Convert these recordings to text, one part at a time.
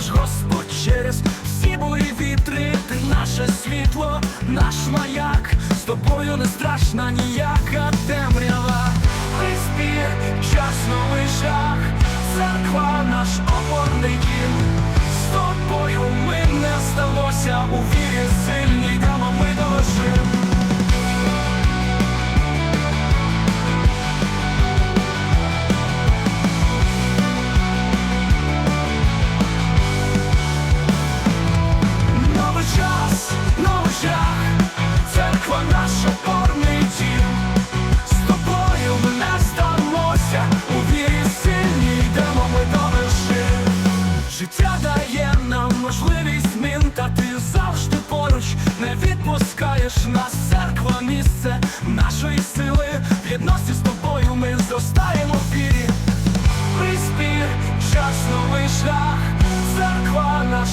ж Господь через всі бурі вітри, ти наше світло, наш маяк, з тобою не страшна ніяка темрява, приспір, час новий шах, церква наша. Нас, церква, місце нашої сили. В єдності з тобою ми зростаємо в вірі. Приспір, час новий шлях, церква наш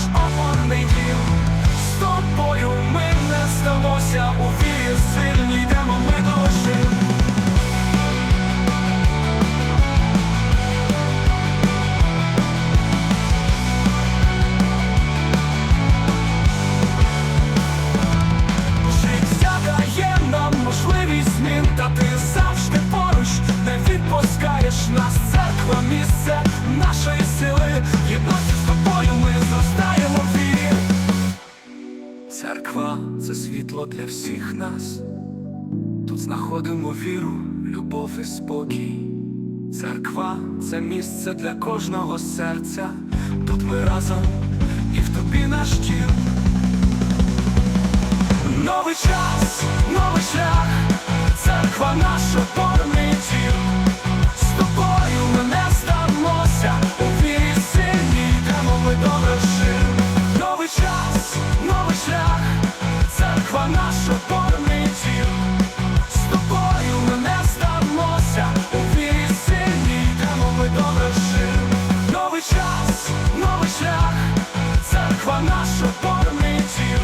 світло для всіх нас. Тут знаходимо віру, любов і спокій. Церква це місце для кожного серця. Тут ми разом і в тобі наш дім. Новий час, новий шлях, церква наш церква наш.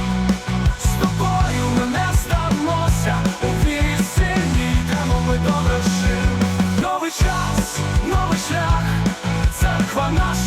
З тобою ми не здамося, у вірі сильні ми до. Новий час, новий шлях, церква наш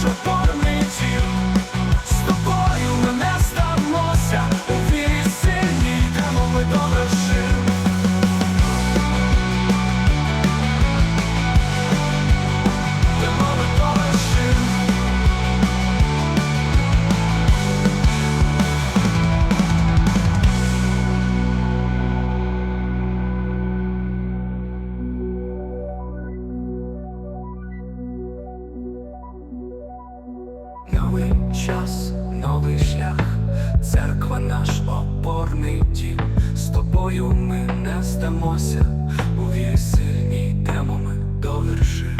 Новий час, новий шлях, церква наш опорний дім. З тобою ми не здамося, у вірі сильній йдемо ми до вершин.